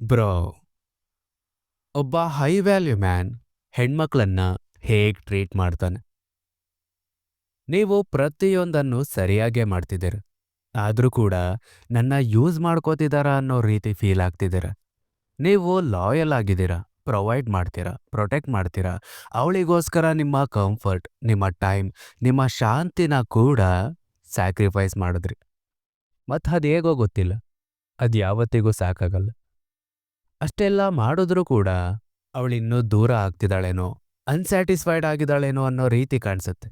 Bro ಒಬ್ಬ high value man ಹೆಣ್ಮಕ್ಳನ್ನ ಹೇಗ್ ಟ್ರೀಟ್ ಮಾಡ್ತಾನೆ? ನೀವು ಪ್ರತಿಯೊಂದನ್ನು ಸರಿಯಾಗೇ ಮಾಡ್ತಿದ್ದೀರಿ. ಆದ್ರೂ ಕೂಡ ನನ್ನ ಯೂಸ್ ಮಾಡ್ಕೋತಿದ್ದಾರಾ ಅನ್ನೋ ರೀತಿ ಫೀಲ್ ಆಗ್ತಿದ್ದೀರ. ನೀವು ಲಾಯಲ್ ಆಗಿದ್ದೀರಾ ಪ್ರೊವೈಡ್ ಮಾಡ್ತೀರಾ ಪ್ರೊಟೆಕ್ಟ್ ಮಾಡ್ತೀರಾ. ಅವಳಿಗೋಸ್ಕರ ನಿಮ್ಮ ಕಂಫರ್ಟ್ ನಿಮ್ಮ ಟೈಮ್ ನಿಮ್ಮ ಶಾಂತಿನ ಕೂಡ ಸ್ಯಾಕ್ರಿಫೈಸ್ ಮಾಡಿದ್ರಿ. ಮತ್ತು ಅದು ಹೇಗೋ ಗೊತ್ತಿಲ್ಲ. ಅದು ಯಾವತ್ತಿಗೂ ಸಾಕಾಗಲ್ಲ. ಅಷ್ಟೆಲ್ಲ ಮಾಡಿದ್ರೂ ಕೂಡ ಅವಳಿನ್ನೂ ದೂರ ಆಗ್ತಿದ್ದಾಳೇನೋ ಅನ್ಸ್ಯಾಟಿಸ್ಫೈಡ್ ಆಗಿದ್ದಾಳೇನೋ ಅನ್ನೋ ರೀತಿ ಕಾಣಿಸುತ್ತೆ.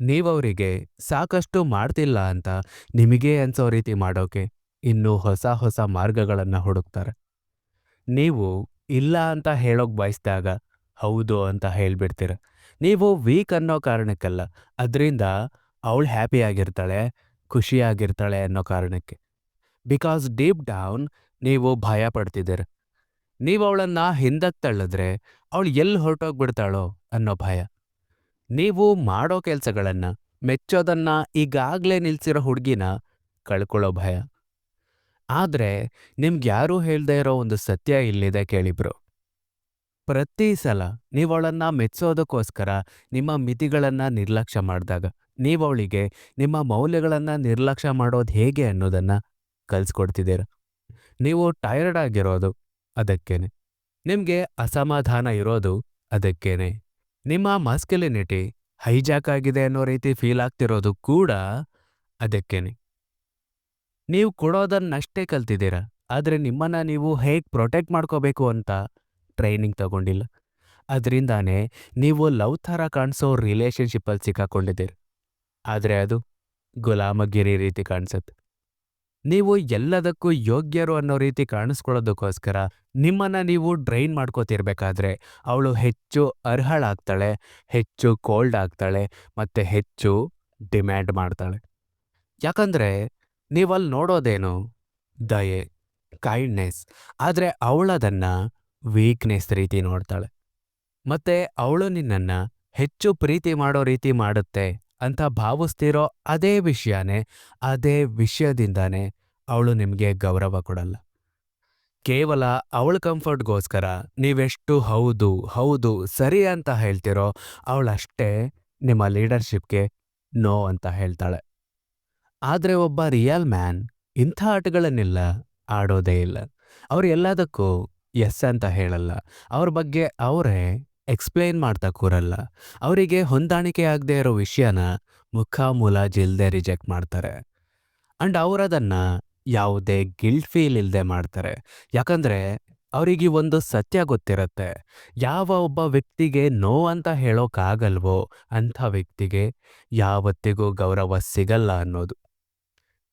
ನೀವವರಿಗೆ ಸಾಕಷ್ಟು ಮಾಡ್ತಿಲ್ಲ ಅಂತ ನಿಮಗೇ ಅನ್ಸೋ ರೀತಿ ಮಾಡೋಕೆ ಇನ್ನೂ ಹೊಸ ಹೊಸ ಮಾರ್ಗಗಳನ್ನು ಹುಡುಕ್ತಾರೆ. ನೀವು ಇಲ್ಲ ಅಂತ ಹೇಳೋಕ್ ಬಯಸಿದಾಗ ಹೌದು ಅಂತ ಹೇಳಿಬಿಡ್ತೀರ. ನೀವು ವೀಕ್ ಅನ್ನೋ ಕಾರಣಕ್ಕಲ್ಲ, ಅದರಿಂದ ಅವಳು ಹ್ಯಾಪಿ ಆಗಿರ್ತಾಳೆ ಖುಷಿಯಾಗಿರ್ತಾಳೆ ಅನ್ನೋ ಕಾರಣಕ್ಕೆ. ಬಿಕಾಸ್ ಡೀಪ್ ಡೌನ್ ನೀವು ಭಯ ಪಡ್ತಿದ್ದೀರ. ನೀವು ಅವಳನ್ನ ಹಿಂದಕ್ಕೆ ತಳ್ಳಿದ್ರೆ ಅವಳು ಎಲ್ಲಿ ಹೊರಟೋಗ್ಬಿಡ್ತಾಳೋ ಅನ್ನೋ ಭಯ. ನೀವು ಮಾಡೋ ಕೆಲಸಗಳನ್ನು, ಮೆಚ್ಚೋದನ್ನ ಈಗಾಗಲೇ ನಿಲ್ಸಿರೋ ಹುಡುಗಿನ ಕಳ್ಕೊಳ್ಳೋ ಭಯ. ಆದ್ರೆ ನಿಮ್ಗೆ ಯಾರೂ ಹೇಳ್ದೇ ಇರೋ ಒಂದು ಸತ್ಯ ಇಲ್ಲಿದೆ ಕೇಳಿಬ್ರು. ಪ್ರತಿ ಸಲ ನೀವು ಮೆಚ್ಚೋದಕ್ಕೋಸ್ಕರ ನಿಮ್ಮ ಮಿತಿಗಳನ್ನ ನಿರ್ಲಕ್ಷ್ಯ ಮಾಡಿದಾಗ, ನೀವು ನಿಮ್ಮ ಮೌಲ್ಯಗಳನ್ನ ನಿರ್ಲಕ್ಷ್ಯ ಮಾಡೋದು ಹೇಗೆ ಅನ್ನೋದನ್ನ ಕಲಿಸ್ಕೊಡ್ತಿದ್ದೀರ. ನೀವು ಟೈರ್ಡ್ ಆಗಿರೋದು ಅದಕ್ಕೇನೆ. ನಿಮಗೆ ಅಸಮಾಧಾನ ಇರೋದು ಅದಕ್ಕೇನೆ. ನಿಮ್ಮ ಮಾಸ್ಕ್ಯುಲಿನಿಟಿ ಹೈಜಾಕ್ ಆಗಿದೆ ಅನ್ನೋ ರೀತಿ ಫೀಲ್ ಆಗ್ತಿರೋದು ಕೂಡ ಅದಕ್ಕೇನೆ. ನೀವು ಕೊಡೋದನ್ನಷ್ಟೇ ಕಲ್ತಿದ್ದೀರಾ, ಆದರೆ ನಿಮ್ಮನ್ನ ನೀವು ಹೇಗೆ ಪ್ರೊಟೆಕ್ಟ್ ಮಾಡ್ಕೋಬೇಕು ಅಂತ ಟ್ರೈನಿಂಗ್ ತಗೊಂಡಿಲ್ಲ. ಅದರಿಂದಾನೇ ನೀವು ಲವ್ ಥರ ಕಾಣಿಸೋ ರಿಲೇಷನ್ಶಿಪ್ಪಲ್ಲಿ ಸಿಕ್ಕಾಕೊಂಡಿದ್ದೀರಿ. ಆದರೆ ಅದು ಗುಲಾಮಗಿರಿ ರೀತಿ ಕಾಣಿಸುತ್ತೆ. ನೀವು ಎಲ್ಲದಕ್ಕೂ ಯೋಗ್ಯರು ಅನ್ನೋ ರೀತಿ ಕಾಣಿಸ್ಕೊಳ್ಳೋದಕ್ಕೋಸ್ಕರ ನಿಮ್ಮನ್ನ ನೀವು ಡ್ರೈನ್ ಮಾಡ್ಕೋತಿರ್ಬೇಕಾದ್ರೆ ಅವಳು ಹೆಚ್ಚು ಅರ್ಹಳಾಗ್ತಾಳೆ, ಹೆಚ್ಚು ಕೋಲ್ಡ್ ಆಗ್ತಾಳೆ, ಮತ್ತೆ ಹೆಚ್ಚು ಡಿಮ್ಯಾಂಡ್ ಮಾಡ್ತಾಳೆ. ಯಾಕಂದ್ರೆ ನೀವಲ್ಲಿ ನೋಡೋದೇನು? ದಯೆ, ಕೈಂಡ್ನೆಸ್. ಆದರೆ ಅವಳದನ್ನು ವೀಕ್ನೆಸ್ ರೀತಿ ನೋಡ್ತಾಳೆ. ಮತ್ತೆ ಅವಳು ನಿನ್ನನ್ನ ಹೆಚ್ಚು ಪ್ರೀತಿ ಮಾಡೋ ರೀತಿ ಮಾಡುತ್ತೆ ಅಂತ ಭಾವಿಸ್ತಿರೋ ಅದೇ ವಿಷಯನೇ, ಅದೇ ವಿಷಯದಿಂದಾನೇ ಅವಳು ನಿಮಗೆ ಗೌರವ ಕೊಡಲ್ಲ. ಕೇವಲ ಅವಳ ಕಂಫರ್ಟ್ಗೋಸ್ಕರ ನೀವೆಷ್ಟು ಹೌದು ಹೌದು, ಸರಿ ಅಂತ ಹೇಳ್ತಿರೋ ಅವಳಷ್ಟೇ ನಿಮ್ಮ ಲೀಡರ್ಶಿಪ್ಗೆ ನೋ ಅಂತ ಹೇಳ್ತಾಳೆ. ಆದರೆ ಒಬ್ಬ ರಿಯಲ್ ಮ್ಯಾನ್ ಇಂಥ ಆಟಗಳನ್ನೆಲ್ಲ ಆಡೋದೇ ಇಲ್ಲ. ಅವ್ರು ಎಲ್ಲದಕ್ಕೂ ಎಸ್ ಅಂತ ಹೇಳಲ್ಲ. ಅವ್ರ ಬಗ್ಗೆ ಅವರೇ ಎಕ್ಸ್ಪ್ಲೇನ್ ಮಾಡ್ತಾ ಕೂರಲ್ಲ. ಅವರಿಗೆ ಹೊಂದಾಣಿಕೆ ಆಗದೆ ಇರೋ ವಿಷಯನ ಮುಖ ಜಿಲ್ದೆ ರಿಜೆಕ್ಟ್ ಮಾಡ್ತಾರೆ. ಅಂಡ್ ಅವರದನ್ನ ಯಾವುದೇ ಗಿಲ್ಟ್ ಫೀಲ್ ಇಲ್ಲದೆ ಮಾಡ್ತಾರೆ. ಯಾಕಂದ್ರೆ ಅವರಿಗೆ ಒಂದು ಸತ್ಯ ಗೊತ್ತಿರುತ್ತೆ. ಯಾವ ಒಬ್ಬ ವ್ಯಕ್ತಿಗೆ ನೋ ಅಂತ ಹೇಳೋಕ್ಕಾಗಲ್ವೋ ಅಂಥ ವ್ಯಕ್ತಿಗೆ ಯಾವತ್ತಿಗೂ ಗೌರವ ಸಿಗಲ್ಲ ಅನ್ನೋದು.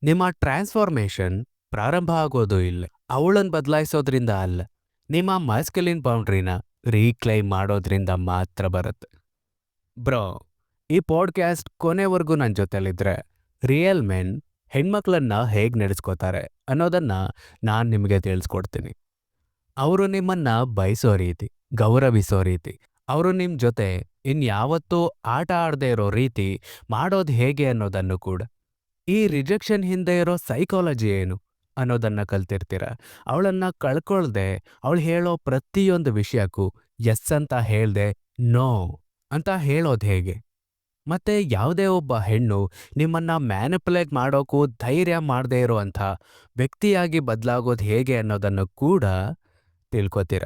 ನಿಮ್ಮ ಟ್ರಾನ್ಸ್‌ಫಾರ್ಮೇಷನ್ ಪ್ರಾರಂಭ ಆಗೋದು ಇಲ್ಲ. ಅವಳನ್ನು ಬದಲಾಯಿಸೋದ್ರಿಂದ ಅಲ್ಲ. ನಿಮ್ಮ ಮಸ್ಕಲಿನ್ ಬೌಂಡ್ರಿನ ರೀಕ್ಲೈಮ್ ಮಾಡೋದ್ರಿಂದ ಮಾತ್ರ ಬರುತ್ತೆ. ಬ್ರೋ, ಈ ಪಾಡ್ಕ್ಯಾಸ್ಟ್ ಕೊನೆವರೆಗೂ ನನ್ನ ಜೊತೆಲಿದ್ರೆ ರಿಯಲ್ ಮೆನ್ ಹೆಣ್ಮಕ್ಳನ್ನ ಹೇಗೆ ನಡೆಸ್ಕೋತಾರೆ ಅನ್ನೋದನ್ನ ನಾನು ನಿಮಗೆ ತಿಳಿಸ್ಕೊಡ್ತೀನಿ. ಅವರು ನಿಮ್ಮನ್ನ ಬಯಸೋ ರೀತಿ, ಗೌರವಿಸೋ ರೀತಿ, ಅವರು ನಿಮ್ಮ ಜೊತೆ ಇನ್ಯಾವತ್ತೂ ಆಟ ಆಡದೇ ಇರೋ ರೀತಿ ಮಾಡೋದು ಹೇಗೆ ಅನ್ನೋದನ್ನು ಕೂಡ, ಈ ರಿಜೆಕ್ಷನ್ ಹಿಂದೆ ಇರೋ ಸೈಕಾಲಜಿ ಏನು ಅನ್ನೋದನ್ನ ಕಲ್ತಿರ್ತೀರ. ಅವಳನ್ನು ಕಳ್ಕೊಳ್ದೆ, ಅವಳು ಹೇಳೋ ಪ್ರತಿಯೊಂದು ವಿಷಯಕ್ಕೂ ಎಸ್ ಅಂತ ಹೇಳ್ದೆ, ನೋ ಅಂತ ಹೇಳೋದು ಹೇಗೆ? ಮತ್ತೆ ಯಾವುದೇ ಒಬ್ಬ ಹೆಣ್ಣು ನಿಮ್ಮನ್ನ ಮ್ಯಾನಿಪುಲೇಟ್ ಮಾಡೋಕ್ಕೂ ಧೈರ್ಯ ಮಾಡದೇ ಇರುವಂಥ ವ್ಯಕ್ತಿಯಾಗಿ ಬದಲಾಗೋದು ಹೇಗೆ ಅನ್ನೋದನ್ನು ಕೂಡ ತಿಳ್ಕೊತೀರ.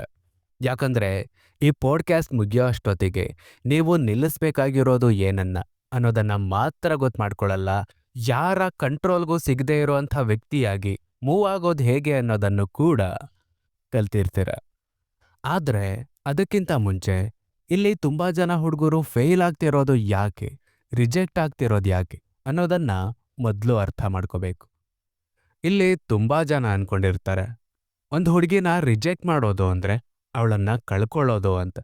ಯಾಕಂದ್ರೆ ಈ ಪಾಡ್ಕ್ಯಾಸ್ಟ್ ಮುಗಿಯೋ ಅಷ್ಟೊತ್ತಿಗೆ ನೀವು ನಿಲ್ಲಿಸ್ಬೇಕಾಗಿರೋದು ಏನನ್ನ ಅನ್ನೋದನ್ನ ಮಾತ್ರ ಗೊತ್ತು ಮಾಡ್ಕೊಳ್ಳಲ್ಲ ಯಾರ ಕಂಟ್ರೋಲ್ಗೂ ಸಿಗದೇ ಇರುವಂಥ ವ್ಯಕ್ತಿಯಾಗಿ ಮೂವ್ ಆಗೋದು ಹೇಗೆ ಅನ್ನೋದನ್ನು ಕೂಡ ಕಲ್ತಿರ್ತೀರ. ಆದರೆ ಅದಕ್ಕಿಂತ ಮುಂಚೆ ಇಲ್ಲಿ ತುಂಬಾ ಜನ ಹುಡುಗರು ಫೇಲ್ ಆಗ್ತಿರೋದು ಯಾಕೆ? ರಿಜೆಕ್ಟ್ ಆಗ್ತಿರೋದು ಯಾಕೆ? ಅನ್ನೋದನ್ನ ಮೊದಲು ಅರ್ಥ ಮಾಡ್ಕೋಬೇಕು. ಇಲ್ಲಿ ತುಂಬಾ ಜನ ಅಂದ್ಕೊಂಡಿರ್ತಾರೆ ಒಂದು ಹುಡುಗಿನ ರಿಜೆಕ್ಟ್ ಮಾಡೋದು ಅಂದ್ರೆ ಅವಳನ್ನು ಕಳ್ಕೊಳ್ಳೋದು ಅಂತ.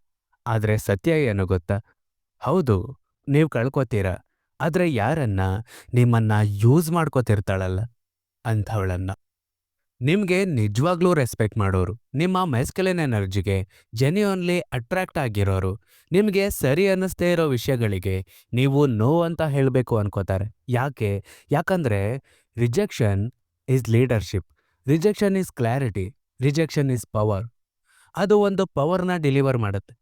ಆದರೆ ಸತ್ಯ ಏನು ಗೊತ್ತಾ? ಹೌದು, ನೀವು ಕಳ್ಕೊತೀರ. ಆದರೆ ಯಾರನ್ನ ನಿಮ್ಮನ್ನ ಯೂಸ್ ಮಾಡ್ಕೋತಿರ್ತಾಳಲ್ಲ ಅಂಥವಳನ್ನ. ನಿಮ್ಗೆ ನಿಜವಾಗ್ಲೂ ರೆಸ್ಪೆಕ್ಟ್ ಮಾಡೋರು, ನಿಮ್ಮ ಮೆಸ್ಕಲಿನ್ ಎನರ್ಜಿಗೆ ಜೆನ್ಯೂನ್ಲಿ ಅಟ್ರಾಕ್ಟ್ ಆಗಿರೋರು, ನಿಮಗೆ ಸರಿ ಅನ್ನಿಸ್ತೇ ಇರೋ ವಿಷಯಗಳಿಗೆ ನೀವು ನೋ ಅಂತ ಹೇಳಬೇಕು ಅನ್ಕೋತಾರೆ. ಯಾಕೆ? ಯಾಕಂದ್ರೆ rejection is leadership rejection is clarity rejection is power ಅದು ಒಂದು ಪವರ್ನ ಡೆಲಿವರ್ ಮಾಡುತ್ತೆ.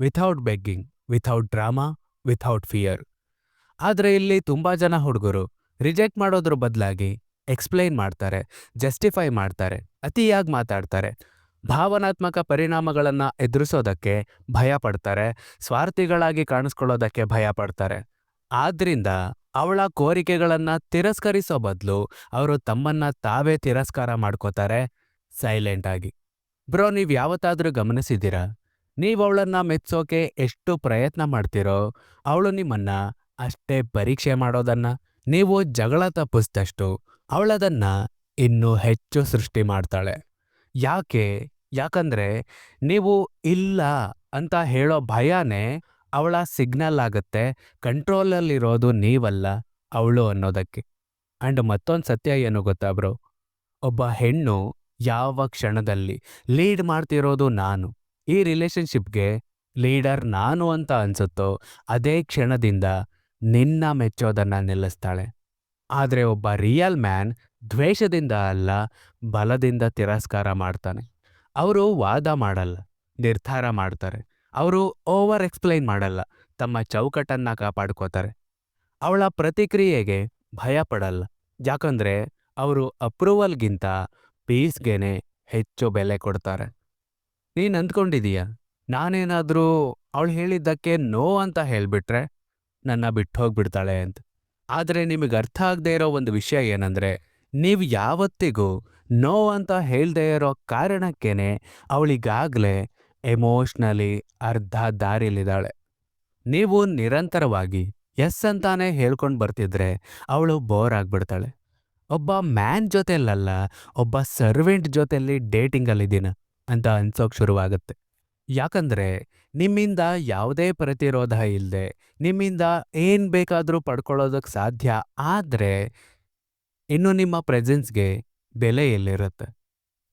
Without begging without drama without fear ಆದರೆ ಇಲ್ಲಿ ತುಂಬ ಜನ ಹುಡುಗರು ರಿಜೆಕ್ಟ್ ಮಾಡೋದ್ರ ಬದಲಾಗಿ ಎಕ್ಸ್ಪ್ಲೈನ್ ಮಾಡ್ತಾರೆ ಜಸ್ಟಿಫೈ ಮಾಡ್ತಾರೆ, ಅತಿಯಾಗಿ ಮಾತಾಡ್ತಾರೆ. ಭಾವನಾತ್ಮಕ ಪರಿಣಾಮಗಳನ್ನು ಎದುರಿಸೋದಕ್ಕೆ ಭಯ ಪಡ್ತಾರೆ, ಸ್ವಾರ್ಥಿಗಳಾಗಿ ಕಾಣಿಸ್ಕೊಳ್ಳೋದಕ್ಕೆ ಭಯ ಪಡ್ತಾರೆ. ಆದ್ರಿಂದ ಅವಳ ಕೋರಿಕೆಗಳನ್ನು ತಿರಸ್ಕರಿಸೋ ಬದಲು ಅವರು ತಮ್ಮನ್ನ ತಾವೇ ತಿರಸ್ಕಾರ ಮಾಡ್ಕೋತಾರೆ ಸೈಲೆಂಟ್ ಆಗಿ. ಬ್ರೋ, ನೀವು ಯಾವತ್ತಾದರೂ ಗಮನಿಸಿದ್ದೀರಾ? ನೀವು ಅವಳನ್ನು ಮೆಚ್ಚೋಕೆ ಎಷ್ಟು ಪ್ರಯತ್ನ ಮಾಡ್ತೀರೋ, ಅವಳು ನಿಮ್ಮನ್ನ ಅಷ್ಟೇ ಪರೀಕ್ಷೆ ಮಾಡೋದನ್ನ, ನೀವು ಜಗಳ ತಪ್ಪಿಸಿದಷ್ಟು ಅವಳದನ್ನ ಇನ್ನೂ ಹೆಚ್ಚು ಸೃಷ್ಟಿ ಮಾಡ್ತಾಳೆ. ಯಾಕೆ? ಯಾಕಂದ್ರೆ ನೀವು ಇಲ್ಲ ಅಂತ ಹೇಳೋ ಭಯನೇ ಅವಳ ಸಿಗ್ನಲ್ ಆಗುತ್ತೆ, ಕಂಟ್ರೋಲಲ್ಲಿರೋದು ನೀವಲ್ಲ ಅವಳು ಅನ್ನೋದಕ್ಕೆ. ಆ್ಯಂಡ್ ಮತ್ತೊಂದು ಸತ್ಯ ಏನು ಗೊತ್ತಾ ಬ್ರೋ? ಒಬ್ಬ ಹೆಣ್ಣು ಯಾವ ಕ್ಷಣದಲ್ಲಿ ಲೀಡ್ ಮಾಡ್ತಿರೋದು ನಾನು. ಈ ರಿಲೇಷನ್ಶಿಪ್ಗೆ ಲೀಡರ್ ನಾನು ಅಂತ ಅನಿಸುತ್ತೋ, ಅದೇ ಕ್ಷಣದಿಂದ ನಿನ್ನ ಮೆಚ್ಚೋದನ್ನ ನಿಲ್ಲಿಸ್ತಾಳೆ. ಆದರೆ ಒಬ್ಬ ರಿಯಲ್ ಮ್ಯಾನ್ ದ್ವೇಷದಿಂದ ಅಲ್ಲ, ಬಲದಿಂದ ತಿರಸ್ಕಾರ ಮಾಡ್ತಾನೆ. ಅವರು ವಾದ ಮಾಡಲ್ಲ, ನಿರ್ಧಾರ ಮಾಡ್ತಾರೆ. ಅವರು ಓವರ್ ಎಕ್ಸ್ಪ್ಲೈನ್ ಮಾಡಲ್ಲ, ತಮ್ಮ ಚೌಕಟ್ಟನ್ನು ಕಾಪಾಡ್ಕೋತಾರೆ. ಅವಳ ಪ್ರತಿಕ್ರಿಯೆಗೆ ಭಯ ಪಡಲ್ಲ, ಯಾಕಂದ್ರೆ ಅವರು ಅಪ್ರೂವಲ್ಗಿಂತ ಪೀಸ್ಗೆನೆ ಹೆಚ್ಚು ಬೆಲೆ ಕೊಡ್ತಾರೆ. ನೀನು ಅಂದ್ಕೊಂಡಿದೀಯ? ನಾನೇನಾದರೂ ಅವಳು ಹೇಳಿದ್ದಕ್ಕೆ ನೋ ಅಂತ ಹೇಳಿಬಿಟ್ರೆ ನನ್ನ ಬಿಟ್ಟು ಹೋಗ್ಬಿಡ್ತಾಳೆ ಅಂತ. ಆದರೆ ನಿಮಗೆ ಅರ್ಥ ಆಗದೆ ಇರೋ ಒಂದು ವಿಷಯ ಏನಂದ್ರೆ, ನೀವು ಯಾವತ್ತಿಗೂ ನೋ ಅಂತ ಹೇಳದೇ ಇರೋ ಕಾರಣಕ್ಕೇನೆ ಅವಳಿಗಾಗಲೇ ಎಮೋಷ್ನಲಿ ಅರ್ಧ ದಾರಿಲಿದ್ದಾಳೆ ನೀವು ನಿರಂತರವಾಗಿ ಎಸ್ ಅಂತಾನೆ ಹೇಳ್ಕೊಂಡು ಬರ್ತಿದ್ರೆ ಅವಳು ಬೋರ್ ಆಗಿಬಿಡ್ತಾಳೆ. ಒಬ್ಬ ಮ್ಯಾನ್ ಜೊತೆಲಲ್ಲ ಒಬ್ಬ ಸರ್ವೆಂಟ್ ಜೊತೆಲಿ ಡೇಟಿಂಗಲ್ಲಿದ್ದೀನ ಅಂತ ಅನ್ಸೋಕೆ ಶುರುವಾಗುತ್ತೆ. ಯಾಕಂದ್ರೆ ನಿಮ್ಮಿಂದ ಯಾವುದೇ ಪ್ರತಿರೋಧ ಇಲ್ಲದೆ ನಿಮ್ಮಿಂದ ಏನ್ ಬೇಕಾದರೂ ಪಡ್ಕೊಳ್ಳೋದಕ್ಕೆ ಸಾಧ್ಯ ಆದ್ರೆ ಇನ್ನು ನಿಮ್ಮ ಪ್ರೆಸೆನ್ಸ್ಗೆ ಬೆಲೆ ಎಲ್ಲಿರುತ್ತೆ?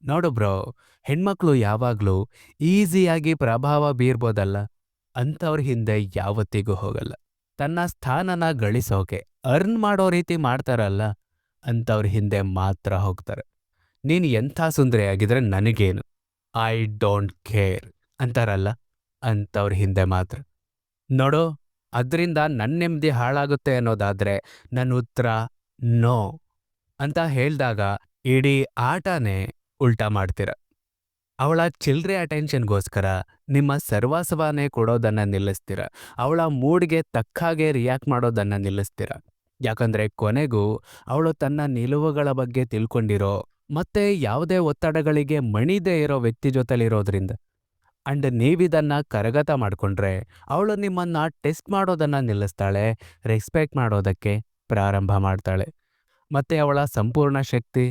ನೋಡು ಬ್ರೋ, ಹೆಣ್ಮಕ್ಳು ಯಾವಾಗಲೂ ಈಸಿಯಾಗಿ ಪ್ರಭಾವ ಬೀರ್ಬೋದಲ್ಲ, ಅಂಥವ್ರ ಹಿಂದೆ ಯಾವತ್ತಿಗೂ ಹೋಗಲ್ಲ. ತನ್ನ ಸ್ಥಾನನ ಗಳಿಸೋಕೆ, ಅರ್ನ್ ಮಾಡೋ ರೀತಿ ಮಾಡ್ತಾರಲ್ಲ, ಅಂಥವ್ರ ಹಿಂದೆ ಮಾತ್ರ ಹೋಗ್ತಾರೆ. ನೀನು ಎಂಥ ಸುಂದರಿಯಾಗಿದ್ರೆ ನನಗೇನು? I don't care. ಅಂತಾರಲ್ಲ ಅಂಥವ್ರ ಹಿಂದೆ ಮಾತ್ರ. ನೋಡೋ, ಅದರಿಂದ ನನ್ನ ನೆಮ್ಮದಿ ಹಾಳಾಗುತ್ತೆ ಅನ್ನೋದಾದ್ರೆ ನನ್ನ ಉತ್ತರ ನೋ ಅಂತ ಹೇಳಿದಾಗ ಇಡೀ ಆಟನೇ ಉಲ್ಟಾ ಮಾಡ್ತೀರ. ಅವಳ ಚಿಲ್ಲರೆ ಅಟೆನ್ಷನ್ಗೋಸ್ಕರ ನಿಮ್ಮ ಸರ್ವಾಸವಾನೇ ಕೊಡೋದನ್ನ ನಿಲ್ಲಿಸ್ತೀರ. ಅವಳ ಮೂಡ್ಗೆ ತಕ್ಕಾಗೆ ರಿಯಾಕ್ಟ್ ಮಾಡೋದನ್ನ ನಿಲ್ಲಿಸ್ತೀರ. ಯಾಕಂದ್ರೆ ಕೊನೆಗೂ ಅವಳು ತನ್ನ ನಿಲುವುಗಳ ಬಗ್ಗೆ ತಿಳ್ಕೊಂಡಿರೋ ಮತ್ತೆ ಯಾವುದೇ ಒತ್ತಡಗಳಿಗೆ ಮಣಿದೇ ಇರೋ ವ್ಯಕ್ತಿ ಜೊತೆಲಿರೋದ್ರಿಂದ ಅಂಡ್ ನೀವಿದನ್ನ ಕರಗತ ಮಾಡಿಕೊಂಡ್ರೆ ಅವಳು ನಿಮ್ಮನ್ನು ಟೆಸ್ಟ್ ಮಾಡೋದನ್ನು ನಿಲ್ಲಿಸ್ತಾಳೆ, ರೆಸ್ಪೆಕ್ಟ್ ಮಾಡೋದಕ್ಕೆ ಪ್ರಾರಂಭ ಮಾಡ್ತಾಳೆ. ಮತ್ತು ಅವಳ ಸಂಪೂರ್ಣ ಶಕ್ತಿ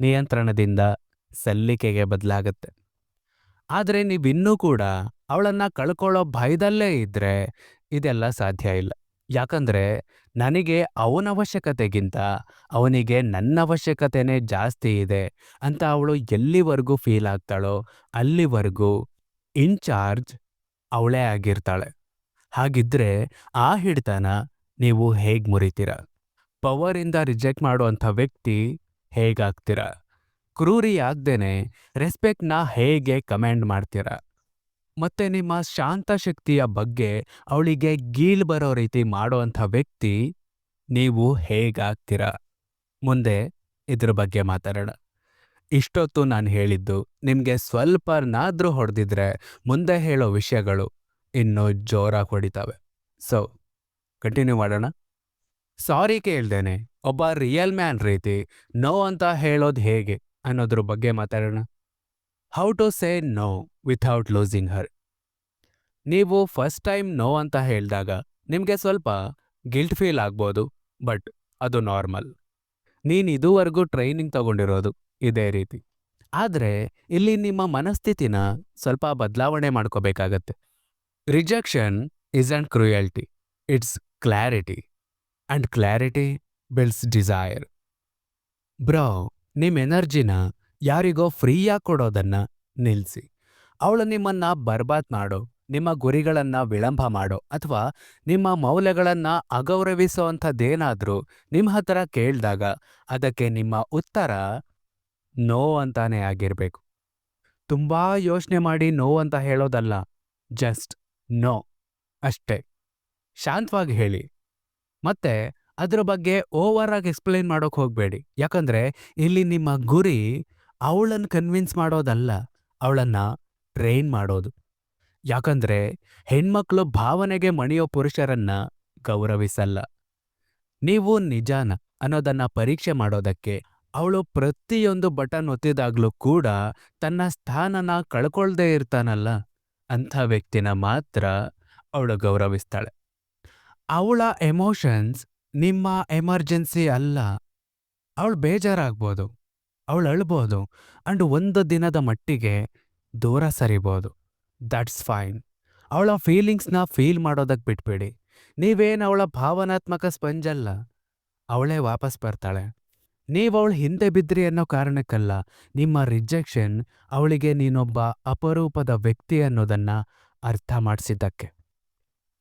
ನಿಯಂತ್ರಣದಿಂದ ಸಲ್ಲಿಕೆಗೆ ಬದಲಾಗುತ್ತೆ. ಆದರೆ ನೀವಿನ್ನೂ ಕೂಡ ಅವಳನ್ನು ಕಳ್ಕೊಳ್ಳೋ ಭಯದಲ್ಲೇ ಇದ್ದರೆ ಇದೆಲ್ಲ ಸಾಧ್ಯ ಇಲ್ಲ. ಯಾಕಂದರೆ ನನಗೆ ಅವನ ಅವಶ್ಯಕತೆಗಿಂತ ಅವನಿಗೆ ನನ್ನ ಅವಶ್ಯಕತೆನೇ ಜಾಸ್ತಿ ಇದೆ ಅಂತ ಅವಳು ಎಲ್ಲಿವರೆಗೂ ಫೀಲ್ ಆಗ್ತಾಳೋ ಅಲ್ಲಿವರೆಗೂ ಇನ್ಚಾರ್ಜ್ ಅವಳೇ ಆಗಿರ್ತಾಳೆ. ಹಾಗಿದ್ರೆ ಆ ಹಿಡಿತನ ನೀವು ಹೇಗ್ ಮುರಿತೀರ? ಪವರಿಂದ ರಿಜೆಕ್ಟ್ ಮಾಡುವಂಥ ವ್ಯಕ್ತಿ ಹೇಗಾಗ್ತೀರ? ಕ್ರೂರಿ ಆಗ್ದೇನೆ ರೆಸ್ಪೆಕ್ಟ್ನ ಹೇಗೆ ಕಮೆಂಡ್ ಮಾಡ್ತೀರ? ಮತ್ತೆ ನಿಮ್ಮ ಶಾಂತ ಶಕ್ತಿಯ ಬಗ್ಗೆ ಅವಳಿಗೆ ಗೀಲ್ ಬರೋ ರೀತಿ ಮಾಡುವಂಥ ವ್ಯಕ್ತಿ ನೀವು ಹೇಗಾಗ್ತೀರ? ಮುಂದೆ ಇದ್ರ ಬಗ್ಗೆ ಮಾತಾಡೋಣ. ಇಷ್ಟೊತ್ತು ನಾನು ಹೇಳಿದ್ದು ನಿಮಗೆ ಸ್ವಲ್ಪನಾದರೂ ಹೊಡೆದಿದ್ರೆ ಮುಂದೆ ಹೇಳೋ ವಿಷಯಗಳು ಇನ್ನೂ ಜೋರಾಗಿ ಹೊಡಿತಾವೆ. ಸೊ ಕಂಟಿನ್ಯೂ ಮಾಡೋಣ. ಸಾರಿ ಕೇಳ್ದೇನೆ, ಒಬ್ಬ ರಿಯಲ್ ಮ್ಯಾನ್ ರೀತಿ ನೋ ಅಂತ ಹೇಳೋದು ಹೇಗೆ ಅನ್ನೋದ್ರ ಬಗ್ಗೆ ಮಾತಾಡೋಣ. How to say no without losing her ನೀವು ಫಸ್ಟ್ ಟೈಮ್ ನೋ ಅಂತ ಹೇಳಿದಾಗ ನಿಮಗೆ ಸ್ವಲ್ಪ ಗಿಲ್ಟ್ ಫೀಲ್ ಆಗ್ಬೋದು ಬಟ್ ಅದು ನಾರ್ಮಲ್ ನೀನು ಇದುವರೆಗೂ ಟ್ರೈನಿಂಗ್ ತಗೊಂಡಿರೋದು. ಇದೇ ರೀತಿ. ಆದರೆ ಇಲ್ಲಿ ನಿಮ್ಮ ಮನಸ್ಥಿತಿನ ಸ್ವಲ್ಪ ಬದಲಾವಣೆ ಮಾಡ್ಕೋಬೇಕಾಗತ್ತೆ. Rejection is and cruelty it's clarity and clarity builds desire bro ನಿಮ್ಮ ಎನರ್ಜಿನ ಯಾರಿಗೋ ಫ್ರೀಯಾಗಿ ಕೊಡೋದನ್ನ ನಿಲ್ಲಿಸಿ ಅವಳು ನಿಮ್ಮನ್ನ ಬರ್ಬಾದ್ ಮಾಡೋ, ನಿಮ್ಮ ಗುರಿಗಳನ್ನ ವಿಳಂಬ ಮಾಡೋ, ಅಥವಾ ನಿಮ್ಮ ಮೌಲ್ಯಗಳನ್ನ ಅಗೌರವಿಸೋ ಅಂಥದ್ದೇನಾದರೂ ನಿಮ್ಮ ಹತ್ರ ಕೇಳಿದಾಗ ಅದಕ್ಕೆ ನಿಮ್ಮ ಉತ್ತರ ನೋ ಅಂತಾನೆ ಆಗಿರಬೇಕು. ತುಂಬಾ ಯೋಚನೆ ಮಾಡಿ ನೋ ಅಂತ ಹೇಳೋದಲ್ಲ, ಜಸ್ಟ್ ನೋ ಅಷ್ಟೇ. ಶಾಂತವಾಗಿ ಹೇಳಿ. ಮತ್ತೆ ಅದರ ಬಗ್ಗೆ ಓವರ್ ಆಗಿ ಎಕ್ಸ್ಪ್ಲೈನ್ ಮಾಡೋಕೆ ಹೋಗಬೇಡಿ. ಯಾಕಂದ್ರೆ ಇಲ್ಲಿ ನಿಮ್ಮ ಗುರಿ ಅವಳನ್ನು ಕನ್ವಿನ್ಸ್ ಮಾಡೋದಲ್ಲ, ಅವಳನ್ನು ಟ್ರೈನ್ ಮಾಡೋದು. ಯಾಕಂದ್ರೆ ಹೆಣ್ಮಕ್ಳು ಭಾವನೆಗೆ ಮಣಿಯೋ ಪುರುಷರನ್ನ ಗೌರವಿಸಲ್ಲ. ನೀವು ನಿಜಾನ ಅನ್ನೋದನ್ನ ಪರೀಕ್ಷೆ ಮಾಡೋದಕ್ಕೆ ಅವಳು ಪ್ರತಿಯೊಂದು ಬಟನ್ ಒತ್ತಿದಾಗ್ಲೂ ಕೂಡ ತನ್ನ ಸ್ಥಾನನ ಕಳ್ಕೊಳ್ದೇ ಇರ್ತಾನಲ್ಲ? ಅಂಥ ವ್ಯಕ್ತಿನ ಮಾತ್ರ ಅವಳು ಗೌರವಿಸ್ತಾಳೆ. ಅವಳ ಎಮೋಷನ್ಸ್ ನಿಮ್ಮ ಎಮರ್ಜೆನ್ಸಿ ಅಲ್ಲ. ಅವಳು ಬೇಜಾರಾಗ್ಬೋದು. ಅವಳು ಅಳ್ಬೋದು. ಅಂಡ್ ಒಂದು ದಿನದ ಮಟ್ಟಿಗೆ ದೂರ ಸರಿಬೋದು. ದಟ್ಸ್ ಫೈನ್ ಅವಳ ಫೀಲಿಂಗ್ಸ್ನ ಫೀಲ್ ಮಾಡೋದಕ್ಕೆ ಬಿಟ್ಬಿಡಿ. ನೀವೇನು ಅವಳ ಭಾವನಾತ್ಮಕ ಸ್ಪಂಜಲ್ಲ ಅವಳೇ ವಾಪಸ್ ಬರ್ತಾಳೆ. ನೀವು ಅವಳು ಹಿಂದೆ ಬಿದ್ರಿ ಅನ್ನೋ ಕಾರಣಕ್ಕಲ್ಲ, ನಿಮ್ಮ ರಿಜೆಕ್ಷನ್ ಅವಳಿಗೆ ನೀನೊಬ್ಬ ಅಪರೂಪದ ವ್ಯಕ್ತಿ ಅನ್ನೋದನ್ನ ಅರ್ಥ ಮಾಡಿಸಿದ್ದಕ್ಕೆ.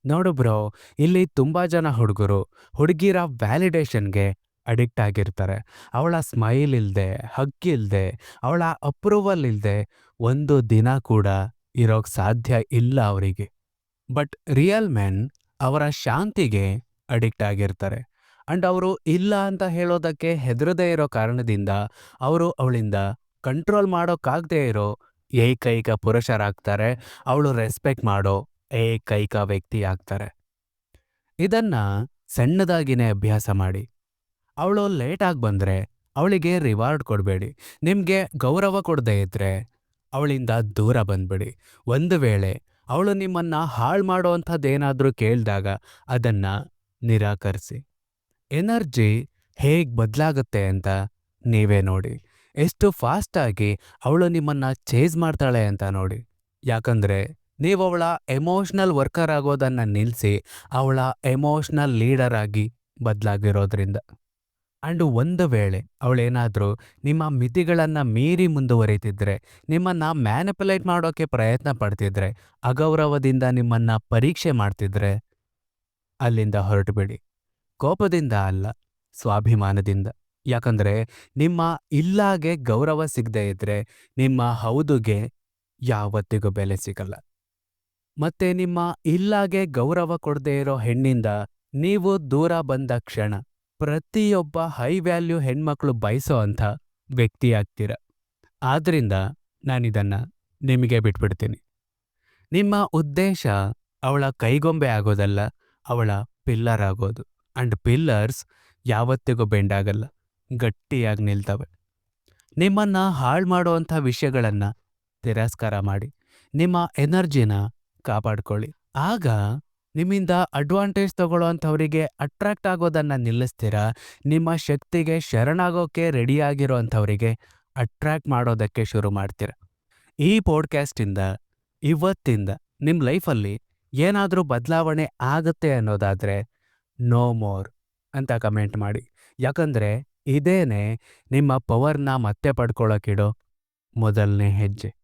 ನೋಡು ಬ್ರೋ, ಇಲ್ಲಿ ತುಂಬಾ ಜನ ಹುಡುಗರು ಹುಡುಗಿರ ವ್ಯಾಲಿಡೇಷನ್ಗೆ ಅಡಿಕ್ಟ್ ಆಗಿರ್ತಾರೆ. ಅವಳ ಸ್ಮೈಲ್ ಇಲ್ದೆ ಹಕ್ಕಿಲ್ಲದೆ ಅವಳ ಅಪ್ರೂವಲ್ ಇಲ್ದೆ ಒಂದು ದಿನ ಕೂಡ ಇರೋಕ್ಕೆ ಸಾಧ್ಯ ಇಲ್ಲ ಅವರಿಗೆ. ಬಟ್ ರಿಯಲ್ ಮೆನ್ ಅವರ ಶಾಂತಿಗೆ ಅಡಿಕ್ಟ್ ಆಗಿರ್ತಾರೆ. ಅಂಡ್ ಅವರು ಇಲ್ಲ ಅಂತ ಹೇಳೋದಕ್ಕೆ ಹೆದರದೇ ಇರೋ ಕಾರಣದಿಂದ ಅವರು ಅವಳಿಂದ ಕಂಟ್ರೋಲ್ ಮಾಡೋಕ್ಕಾಗದೇ ಇರೋ ಏಕೈಕ ಪುರುಷರಾಗ್ತಾರೆ. ಅವಳು ರೆಸ್ಪೆಕ್ಟ್ ಮಾಡೋ ಏಕೈಕ ವ್ಯಕ್ತಿ ಆಗ್ತಾರೆ. ಇದನ್ನ ಸಣ್ಣದಾಗಿನೇ ಅಭ್ಯಾಸ ಮಾಡಿ. ಅವಳು ಲೇಟಾಗಿ ಬಂದರೆ ಅವಳಿಗೆ ರಿವಾರ್ಡ್ ಕೊಡಬೇಡಿ. ನಿಮಗೆ ಗೌರವ ಕೊಡದೇ ಇದ್ರೆ ಅವಳಿಂದ ದೂರ ಬಂದ್ಬಿಡಿ. ಒಂದು ವೇಳೆ ಅವಳು ನಿಮ್ಮನ್ನ ಹಾಳು ಮಾಡೋ ಅಂಥದ್ದೇನಾದ್ರೂ ಕೇಳಿದಾಗ ಅದನ್ನ ನಿರಾಕರಿಸಿ. ಎನರ್ಜಿ ಹೇಗೆ ಬದಲಾಗುತ್ತೆ ಅಂತ ನೀವೇ ನೋಡಿ. ಎಷ್ಟು ಫಾಸ್ಟಾಗಿ ಅವಳು ನಿಮ್ಮನ್ನ ಚೇಸ್ ಮಾಡ್ತಾಳೆ ಅಂತ ನೋಡಿ. ಯಾಕಂದ್ರೆ ನೀವು ಅವಳ ಎಮೋಷ್ನಲ್ ವರ್ಕರ್ ಆಗೋದನ್ನ ನಿಲ್ಲಿಸಿ ಅವಳ ಎಮೋಷ್ನಲ್ ಲೀಡರ್ ಆಗಿ ಬದಲಾಗಿರೋದ್ರಿಂದ. ಆ್ಯಂಡ್ ಒಂದು ವೇಳೆ ಅವಳೇನಾದರೂ ನಿಮ್ಮ ಮಿತಿಗಳನ್ನು ಮೀರಿ ಮುಂದುವರಿತಿದ್ರೆ, ನಿಮ್ಮನ್ನ ಮ್ಯಾನಿಪುಲೇಟ್ ಮಾಡೋಕೆ ಪ್ರಯತ್ನ ಪಡ್ತಿದ್ರೆ, ಅಗೌರವದಿಂದ ನಿಮ್ಮನ್ನ ಪರೀಕ್ಷೆ ಮಾಡ್ತಿದ್ರೆ, ಅಲ್ಲಿಂದ ಹೊರಟುಬಿಡಿ. ಕೋಪದಿಂದ ಅಲ್ಲ, ಸ್ವಾಭಿಮಾನದಿಂದ. ಯಾಕಂದ್ರೆ ನಿಮ್ಮ ಇಲ್ಲಾಗೆ ಗೌರವ ಸಿಗದೇ ಇದ್ರೆ ನಿಮ್ಮ ಹೌದುಗೆ ಯಾವತ್ತಿಗೂ ಬೆಲೆ ಸಿಗಲ್ಲ. ಮತ್ತೆ ನಿಮ್ಮ ಇಲ್ಲಾಗೆ ಗೌರವ ಕೊಡದೇ ಇರೋ ಹೆಣ್ಣಿಂದ ನೀವು ದೂರ ಬಂದ ಕ್ಷಣ ಪ್ರತಿಯೊಬ್ಬ ಹೈ ವ್ಯಾಲ್ಯೂ ಹೆಣ್ಮಕ್ಳು ಬಯಸೋ ಅಂಥ ವ್ಯಕ್ತಿ ಆಗ್ತೀರ. ಆದ್ರಿಂದ ನಾನಿದನ್ನ ನಿಮಗೆ ಬಿಟ್ಬಿಡ್ತೀನಿ. ನಿಮ್ಮ ಉದ್ದೇಶ ಅವಳ ಕೈಗೊಂಬೆ ಆಗೋದಲ್ಲ, ಅವಳ ಪಿಲ್ಲರ್ ಆಗೋದು. ಅಂಡ್ ಪಿಲ್ಲರ್ಸ್ ಯಾವತ್ತಿಗೂ ಬೆಂಡಾಗಲ್ಲ, ಗಟ್ಟಿಯಾಗಿ ನಿಲ್ತವೆ. ನಿಮ್ಮನ್ನ ಹಾಳು ಮಾಡುವಂಥ ವಿಷಯಗಳನ್ನು ತಿರಸ್ಕಾರ ಮಾಡಿ, ನಿಮ್ಮ ಎನರ್ಜಿನ ಕಾಪಾಡ್ಕೊಳ್ಳಿ. ಆಗ ನಿಮ್ಮಿಂದ ಅಡ್ವಾಂಟೇಜ್ ತಗೊಳ್ಳೋಂಥವ್ರಿಗೆ ಅಟ್ರಾಕ್ಟ್ ಆಗೋದನ್ನ ನಿಲ್ಲಿಸ್ತೀರಾ? ನಿಮ್ಮ ಶಕ್ತಿಗೆ ಶರಣಾಗೋಕೆ ರೆಡಿಯಾಗಿರೋ ಅಂಥವರಿಗೆ ಅಟ್ರಾಕ್ಟ್ ಮಾಡೋದಕ್ಕೆ ಶುರು ಮಾಡ್ತೀರ? ಈ ಪಾಡ್ಕ್ಯಾಸ್ಟಿಂದ ಇವತ್ತಿಂದ ನಿಮ್ಮ ಲೈಫಲ್ಲಿ ಏನಾದರೂ ಬದಲಾವಣೆ ಆಗುತ್ತೆ ಅನ್ನೋದಾದ್ರೆ ನೋ ಮೋರ್ ಅಂತ ಕಮೆಂಟ್ ಮಾಡಿ. ಯಾಕಂದ್ರೆ ಇದೇನೇ ನಿಮ್ಮ ಪವರ್ನ ಮತ್ತೆ ಪಡ್ಕೊಳ್ಳೋಕಿಡೋ ಮೊದಲನೇ ಹೆಜ್ಜೆ.